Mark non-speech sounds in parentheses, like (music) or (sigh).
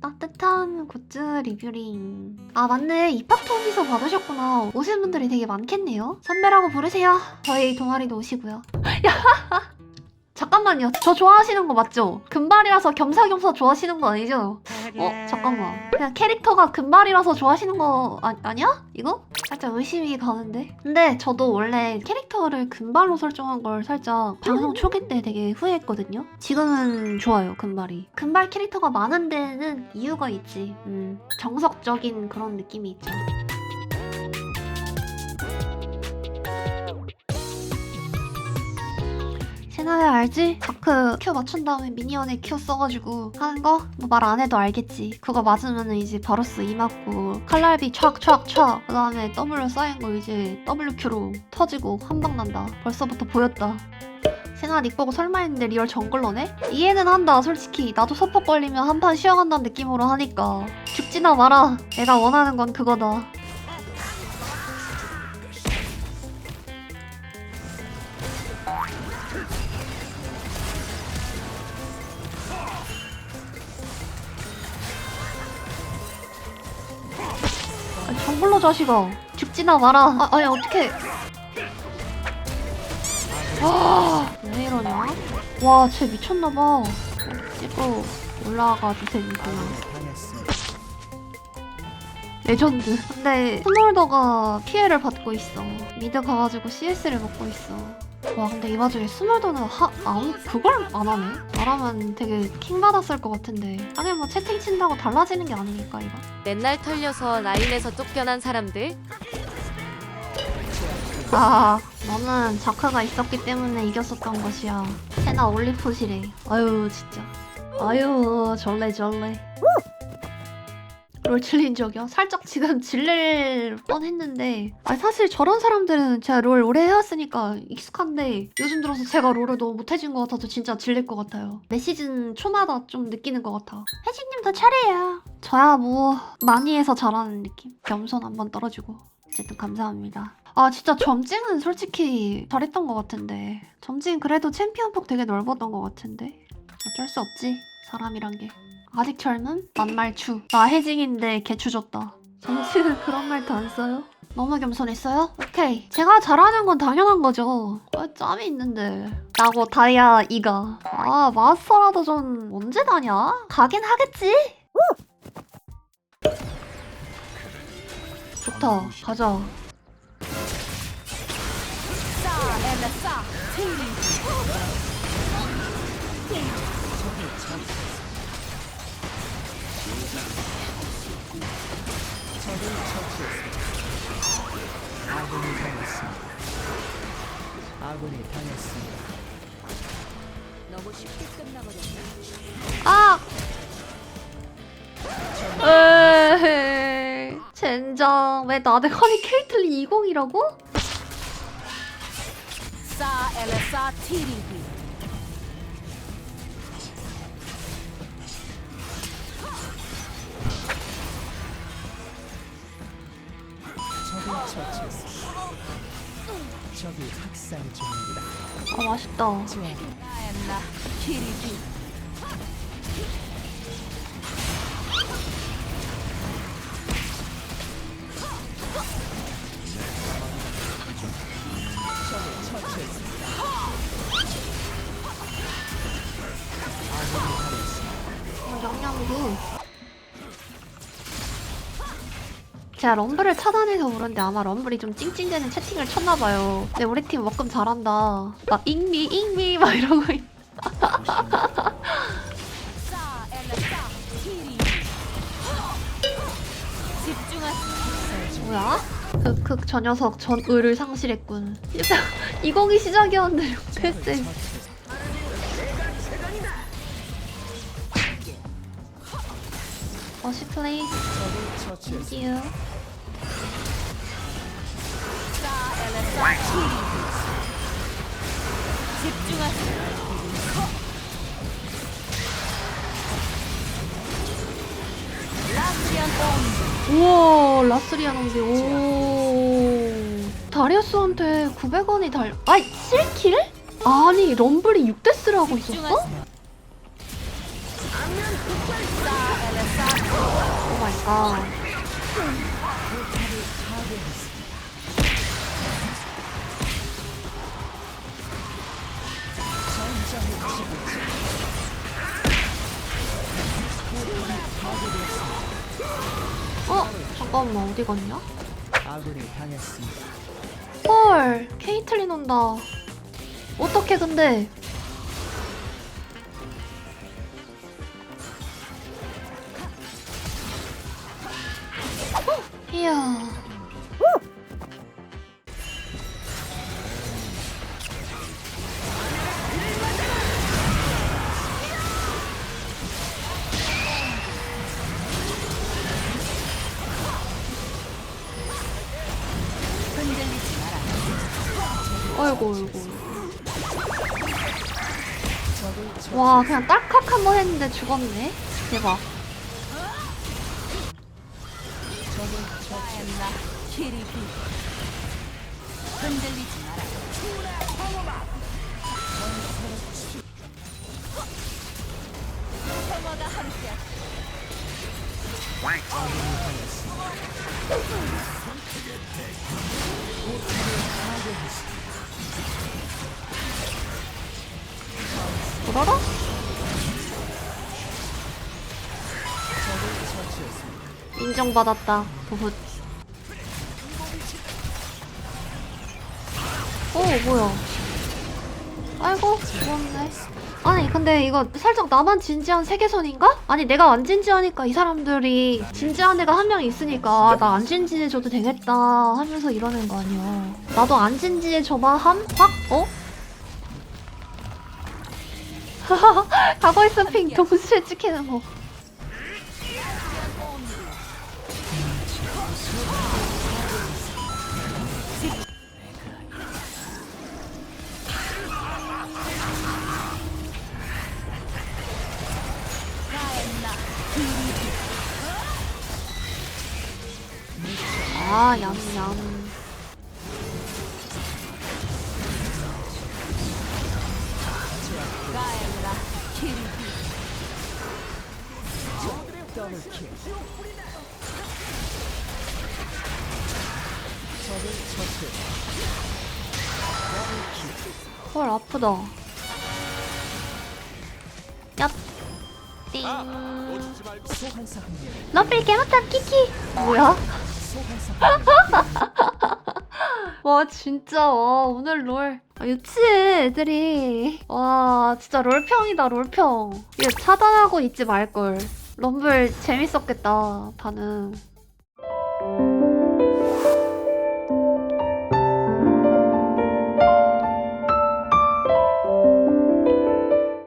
따뜻한 굿즈 리뷰링. 아, 맞네. 입학통지서 받으셨구나. 오신 분들이 되게 많겠네요. 선배라고 부르세요. 저희 동아리도 오시고요. 야! (laughs) (laughs) 잠깐만요. 저 좋아하시는 거 맞죠? 금발이라서 겸사겸사 좋아하시는 거 아니죠? 어, 잠깐만. 그냥 캐릭터가 금발이라서 좋아하시는 거 아, 아니야? 이거? 살짝 의심이 가는데. 근데 저도 원래 캐릭터를 금발로 설정한 걸 살짝 방송 초기 때 되게 후회했거든요. 지금은 좋아요, 금발이. 금발 캐릭터가 많은 데는 이유가 있지. 음, 정석적인 그런 느낌이 있죠. 세나야 알지? 다크 큐 맞춘 다음에 미니언에 큐 써가지고 하는 거? 뭐 말 안 해도 알겠지. 그거 맞으면은 이제 바로스 이 맞고 칼날비 촥촥촥 그 다음에 W 쌓인 거 이제 WQ로 터지고 한방 난다. 벌써부터 보였다. 세나 닉 보고 설마 했는데 리얼 정글러네? 이해는 한다 솔직히 나도 서포 걸리면 한 판 쉬어간다는 느낌으로 하니까 죽지나 마라 내가 원하는 건 그거다 아, 정글러 자식아 죽지나 마라 아, 아니 어떡해 아, 왜 이러냐? 와, 쟤 미쳤나봐. 찍고 올라가도 되니까. 레전드. 근데 스몰더가 피해를 받고 있어. 미드 가가지고 CS를 먹고 있어. 와, 근데 이 와중에 스몰더는 하, 아무, 그걸 안 하네? 말하면 되게 킹 받았을 것 같은데. 하긴 뭐 채팅 친다고 달라지는 게 아니니까, 이거. 맨날 털려서 라인에서 쫓겨난 사람들 아, 너는 자크가 있었기 때문에 이겼었던 것이야. 세나 올리포시래. 아유, 진짜. 아유, 절레, 절레. 롤 질린 적이요? 살짝 지금 질릴 뻔했는데. 아니 사실 저런 사람들은 제가 롤 오래 해왔으니까 익숙한데 요즘 들어서 제가 롤을 너무 못해진 것 같아서 진짜 질릴 것 같아요. 매 시즌 초마다 좀 느끼는 것 같아 혜진님 더 차례야 저야 뭐 많이 해서 잘하는 느낌. 겸손 한번 떨어지고. 어쨌든 감사합니다. 아 진짜 점찍은 솔직히 잘했던 것 같은데. 점찍 그래도 챔피언 폭 되게 넓었던 것 같은데. 어쩔 수 없지 사람이란 게 아직 젊음? 만말추 나 해징인데 개추졌다 점찍은 그런 말도 안 써요? 너무 겸손했어요? 오케이 제가 잘하는 건 당연한 거죠 아, 짬이 있는데 나고 다이아 이가 아 마스터라도 좀 언제 다냐? 가긴 하겠지? 좋다 가자 당했습니다. 너무 쉽게 끝나버렸네 아! 에헤이 젠장 왜 나대 아니 케이틀린 20이라고? 싸 엘레사 티리비 처치했습니다. 아 맛있다 좋아. 나엔나 티리비 적을 처치했습니다. 어, 영양구 제가 럼블을 차단해서 그런데 아마 럼블이 좀 찡찡대는 채팅을 쳤나봐요. 근데 우리 팀 워금 잘한다. 막 잉미 잉미 막 이러고 있... (laughs) 뭐야? 그, 그, 저 녀석 전의를 상실했군. 진짜 (laughs) 이공이 시작이었는데 패스. 어시 플레이. 적을 우와 라스리아 넘기 오 다리우스한테 900원이 달 아이 7킬? 아니 럼블이 6데스를 하고 있었어? 싸 엘레사 잠깐만 어디 갔냐? 아군이 당했습니다. 헐 케이틀린 온다 어떻게 근데 헉, 이야 어이구 어이구 와 그냥 딸칵 한 번 했는데 죽었네 대박. 흔들리지 마라. 뭐라라? 인정받았다 부훗 어 뭐야 아이고 죽었네 아니 근데 이거 살짝 나만 진지한 세계선인가? 아니 내가 안 진지하니까 이 사람들이 진지한 애가 한 명 있으니까 나 안 진지해져도 되겠다 하면서 이러는 거 아니야 나도 안 진지해져봐 함? 확? 어? (laughs) 가고 있어 핑. 동시에 찍히는 거 아, 얌얌. 헐, 아프다. 얍. 띵. 흥미를 러필 개맞다, 키키. 뭐야? (laughs) (laughs) 와, 진짜, 와, 오늘 롤. 아, 유치해, 애들이. 와, 진짜 롤평이다, 롤평. 이거 차단하고 있지 말걸. 럼블 재밌었겠다, 반응.